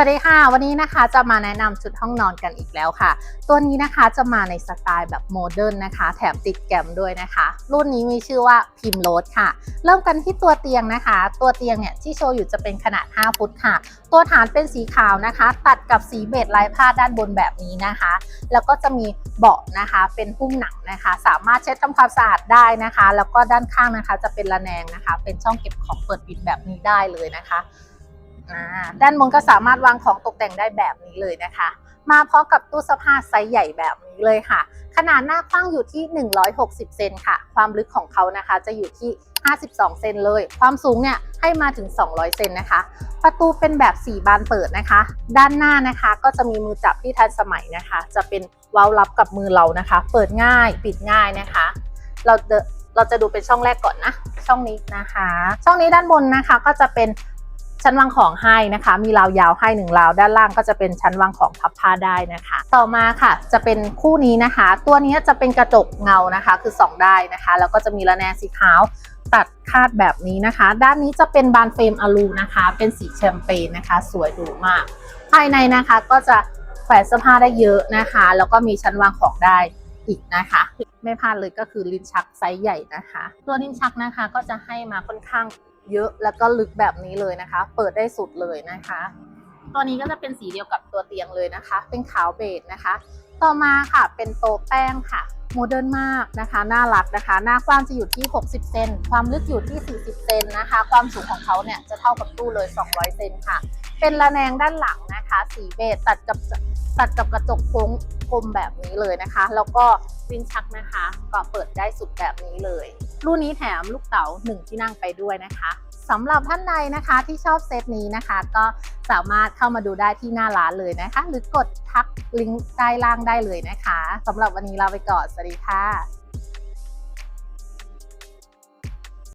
วัสดีค่ะ วันนี้นะคะจะมาแนะนำชุดห้องนอนกันอีกแล้วค่ะ ตัวนี้นะคะจะมาในสไตล์แบบโมเดิร์นนะคะ แถมติดแกมด้วยนะคะ รุ่นนี้มีชื่อว่าพิมโรสค่ะ เริ่มกันที่ตัวเตียงนะคะ ตัวเตียงเนี่ยที่โชว์อยู่จะเป็นขนาด 5 ฟุตค่ะ ตัวฐานเป็นสีขาวนะคะ ตัดกับสีเบจลายผ้าด้านบนแบบนี้นะคะ แล้วก็จะมีเบาะนะคะเป็นหุ้มหนังนะคะ สามารถเช็ดทำความสะอาดได้นะคะ แล้วก็ด้านข้างนะคะจะเป็นระแนงนะคะ เป็นช่องเก็บของเปิดปิดแบบนี้ได้เลยนะคะ ด้านบนก็สามารถวางของตกแต่งได้แบบนี้เลยนะคะ มาพร้อมกับตู้เสื้อผ้าไซส์ใหญ่แบบนี้เลยค่ะ ขนาดหน้ากว้างอยู่ที่ 160 เซนค่ะ ความลึกของเขานะคะจะอยู่ที่ 52 เซนเลย ความสูงเนี่ยให้มาถึง 200 เซนนะคะ ประตูเป็นแบบ 4 บานเปิดนะคะ ด้านหน้านะคะก็จะมีมือจับที่ทันสมัยนะคะ จะเป็นว้าลับกับมือเรานะคะ เปิดง่ายปิดง่ายนะคะ เราจะเราจะดูเป็นช่องแรกก่อนนะ ช่องนี้นะคะ ช่องนี้ด้านบนนะคะก็จะเป็น ชั้นวางของให้นะคะ มีราวยาวให้หนึ่งราวด้านล่างก็จะเป็นชั้นวางของพับผ้าได้นะคะ ต่อมาค่ะ จะเป็นคู่นี้นะคะ ตัวนี้จะเป็นกระจกเงานะคะ คือส่องได้นะคะ แล้วก็จะมีระแนงสีขาวตัดคาดแบบนี้นะคะ ด้านนี้จะเป็นบานเฟรมอลูนะคะ เป็นสีแชมเปญนะคะ สวยหรูมาก ภายในนะคะก็จะแขวนเสื้อผ้าได้เยอะนะคะ แล้วก็มีชั้นวางของได้ อีกนะคะ ไม่พลาดเลยก็คือลิ้นชักไซส์ใหญ่นะคะ ตัวลิ้นชักนะคะก็จะให้มาค่อนข้างเยอะแล้วก็ลึกแบบนี้เลยนะคะ เปิดได้สุดเลยนะคะ ตัวนี้ก็จะเป็นสีเดียวกับตัวเตียงเลยนะคะ เป็นขาวเบจนะคะ ต่อมาค่ะเป็นโต๊ะแป้งค่ะโมเดิร์นมากนะคะ น่ารักนะคะ หน้ากว้างจะอยู่ที่ 60 เซน ความลึกอยู่ที่ 40 เซนนะคะ ความสูงของเขาเนี่ยจะเท่ากับตู้เลย 200 เซนค่ะ เป็นระแนงด้านหลังนะคะ สีเบจตัดกับตัดกับกระจกโค้งกลมแบบนี้เลยนะคะ แล้วก็ลิ้นชักนะคะ ก็เปิดได้สุดแบบนี้เลย รุ่นนี้แถมลูกเต๋าหนึ่งที่นั่งไปด้วยนะคะสำหรับท่านใดนะคะที่ชอบเซตนี้นะคะ ก็สามารถเข้ามาดูได้ที่หน้าร้านเลยนะคะ หรือกดทักลิงก์ใต้ล่างได้เลยนะคะสำหรับวันนี้ลาไปก่อนสวัสดีค่ะ